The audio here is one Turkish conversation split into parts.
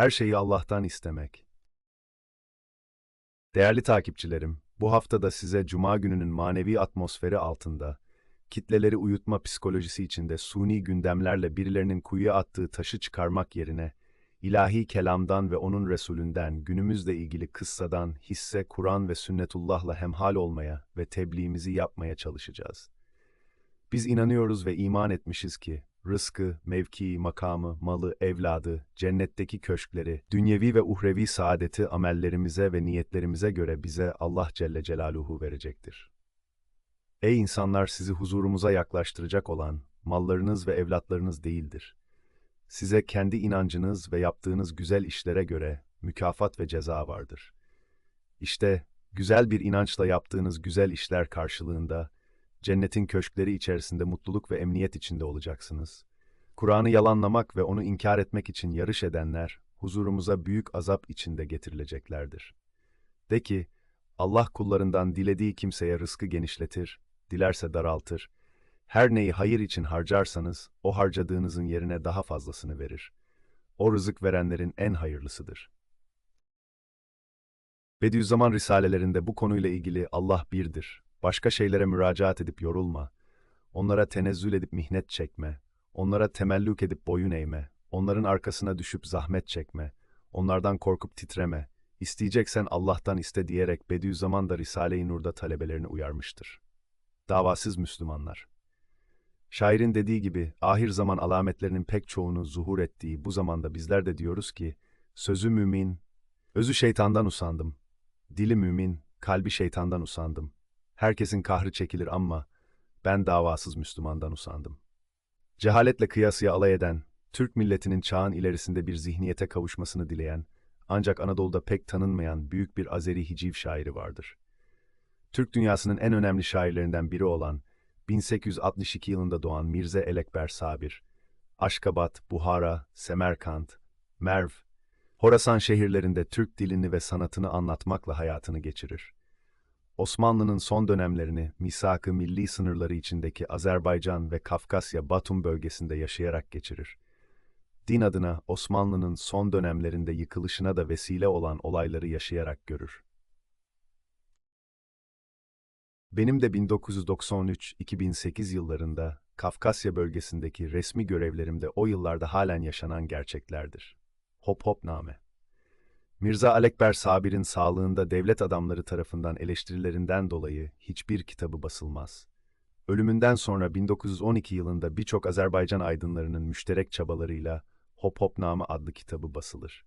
Her şeyi Allah'tan istemek. Değerli takipçilerim, bu hafta da size Cuma gününün manevi atmosferi altında, kitleleri uyutma psikolojisi içinde suni gündemlerle birilerinin kuyuya attığı taşı çıkarmak yerine, ilahi kelamdan ve onun Resulünden, günümüzle ilgili kıssadan, hisse, Kur'an ve sünnetullahla hemhal olmaya ve tebliğimizi yapmaya çalışacağız. Biz inanıyoruz ve iman etmişiz ki, rızkı, mevkii, makamı, malı, evladı, cennetteki köşkleri, dünyevi ve uhrevi saadeti amellerimize ve niyetlerimize göre bize Allah Celle Celaluhu verecektir. Ey insanlar sizi huzurumuza yaklaştıracak olan, mallarınız ve evlatlarınız değildir. Size kendi inancınız ve yaptığınız güzel işlere göre mükafat ve ceza vardır. İşte, güzel bir inançla yaptığınız güzel işler karşılığında, cennetin köşkleri içerisinde mutluluk ve emniyet içinde olacaksınız. Kur'an'ı yalanlamak ve onu inkar etmek için yarış edenler, huzurumuza büyük azap içinde getirileceklerdir. De ki, Allah kullarından dilediği kimseye rızkı genişletir, dilerse daraltır. Her neyi hayır için harcarsanız, o harcadığınızın yerine daha fazlasını verir. O rızık verenlerin en hayırlısıdır. Bediüzzaman risalelerinde bu konuyla ilgili Allah birdir, başka şeylere müracaat edip yorulma, onlara tenezzül edip mihnet çekme, onlara temellük edip boyun eğme, onların arkasına düşüp zahmet çekme, onlardan korkup titreme, isteyeceksen Allah'tan iste diyerek Bediüzzaman da Risale-i Nur'da talebelerini uyarmıştır. Davasız Müslümanlar. Şairin dediği gibi, ahir zaman alametlerinin pek çoğunu zuhur ettiği bu zamanda bizler de diyoruz ki, sözü mümin, özü şeytandan usandım, dili mümin, kalbi şeytandan usandım. Herkesin kahrı çekilir ama ben davasız Müslümandan usandım. Cehaletle kıyasıya alay eden, Türk milletinin çağın ilerisinde bir zihniyete kavuşmasını dileyen, ancak Anadolu'da pek tanınmayan büyük bir Azeri hiciv şairi vardır. Türk dünyasının en önemli şairlerinden biri olan 1862 yılında doğan Mirze Elekber Sabir, Aşkabat, Buhara, Semerkant, Merv, Horasan şehirlerinde Türk dilini ve sanatını anlatmakla hayatını geçirir. Osmanlı'nın son dönemlerini misak-ı milli sınırları içindeki Azerbaycan ve Kafkasya Batum bölgesinde yaşayarak geçirir. Din adına Osmanlı'nın son dönemlerinde yıkılışına da vesile olan olayları yaşayarak görür. Benim de 1993-2008 yıllarında Kafkasya bölgesindeki resmi görevlerimde o yıllarda halen yaşanan gerçeklerdir. Hop hop name. Mirza Alekber Sabir'in sağlığında devlet adamları tarafından eleştirilerinden dolayı hiçbir kitabı basılmaz. Ölümünden sonra 1912 yılında birçok Azerbaycan aydınlarının müşterek çabalarıyla Hop Hop Namı adlı kitabı basılır.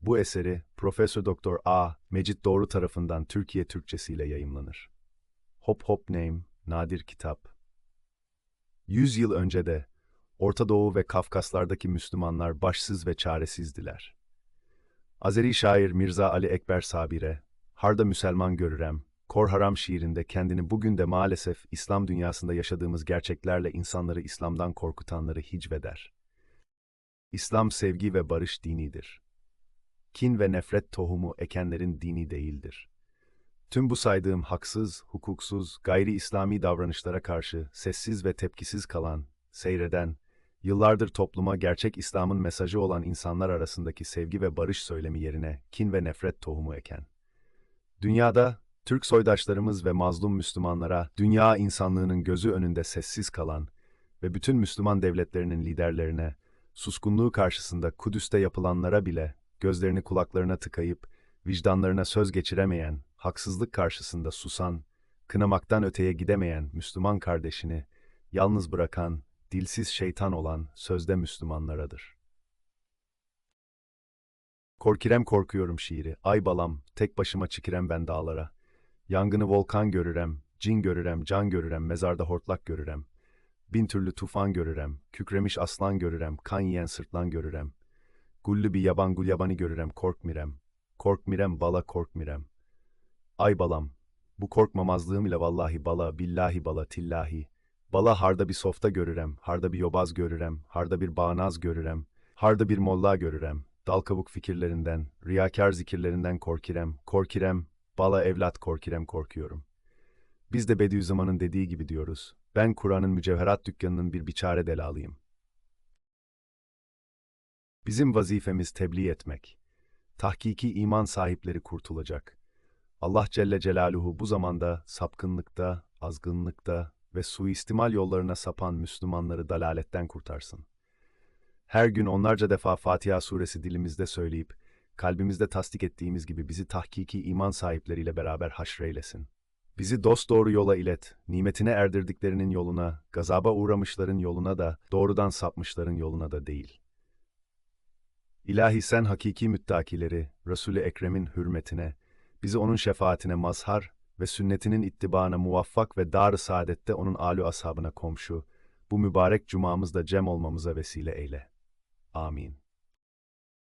Bu eseri Profesör Doktor A. Mecit Doğru tarafından Türkiye Türkçesiyle yayımlanır. Hop Hop Name, nadir kitap. Yüz yıl önce de Orta Doğu ve Kafkaslardaki Müslümanlar başsız ve çaresizdiler. Azeri şair Mirza Ali Ekber Sabir'e, Harda Müselman görürem, Kor Haram şiirinde kendini bugün de maalesef İslam dünyasında yaşadığımız gerçeklerle insanları İslam'dan korkutanları hicveder. İslam sevgi ve barış dinidir. Kin ve nefret tohumu ekenlerin dini değildir. Tüm bu saydığım haksız, hukuksuz, gayri İslami davranışlara karşı sessiz ve tepkisiz kalan, seyreden, yıllardır topluma gerçek İslam'ın mesajı olan insanlar arasındaki sevgi ve barış söylemi yerine kin ve nefret tohumu eken. Dünyada, Türk soydaşlarımız ve mazlum Müslümanlara, dünya insanlığının gözü önünde sessiz kalan ve bütün Müslüman devletlerinin liderlerine, suskunluğu karşısında Kudüs'te yapılanlara bile gözlerini kulaklarına tıkayıp, vicdanlarına söz geçiremeyen, haksızlık karşısında susan, kınamaktan öteye gidemeyen Müslüman kardeşini, yalnız bırakan, dilsiz şeytan olan sözde Müslümanlaradır. Korkirem korkuyorum şiiri, ay balam, tek başıma çıkirem ben dağlara. Yangını volkan görürem, cin görürem, can görürem, mezarda hortlak görürem. Bin türlü tufan görürem, kükremiş aslan görürem, kan yiyen sırtlan görürem. Gullü bir yaban gul yabani görürem, korkmirem. Korkmirem bala korkmirem. Ay balam, bu korkmamazlığım ile vallahi bala, billahi bala, tillahi. Bala harda bir softa görürem, harda bir yobaz görürem, harda bir bağnaz görürem, harda bir molla görürem, dal kabuk fikirlerinden, riyakar zikirlerinden korkirem, korkirem, bala evlat korkirem korkuyorum. Biz de Bediüzzaman'ın dediği gibi diyoruz, ben Kur'an'ın mücevherat dükkanının bir biçare delalıyım. Bizim vazifemiz tebliğ etmek. Tahkiki iman sahipleri kurtulacak. Allah Celle Celaluhu bu zamanda sapkınlıkta, azgınlıkta ve suistimal yollarına sapan Müslümanları dalaletten kurtarsın. Her gün onlarca defa Fatiha suresi dilimizde söyleyip, kalbimizde tasdik ettiğimiz gibi bizi tahkiki iman sahipleriyle beraber haşreylesin. Bizi dosdoğru yola ilet, nimetine erdirdiklerinin yoluna, gazaba uğramışların yoluna da, doğrudan sapmışların yoluna da değil. İlahi sen hakiki müttakileri, Resul-i Ekrem'in hürmetine, bizi onun şefaatine mazhar ve sünnetinin ittibaına muvaffak ve dar-ı saadette onun âlü ashabına komşu, bu mübarek cumamızda cem olmamıza vesile eyle. Amin.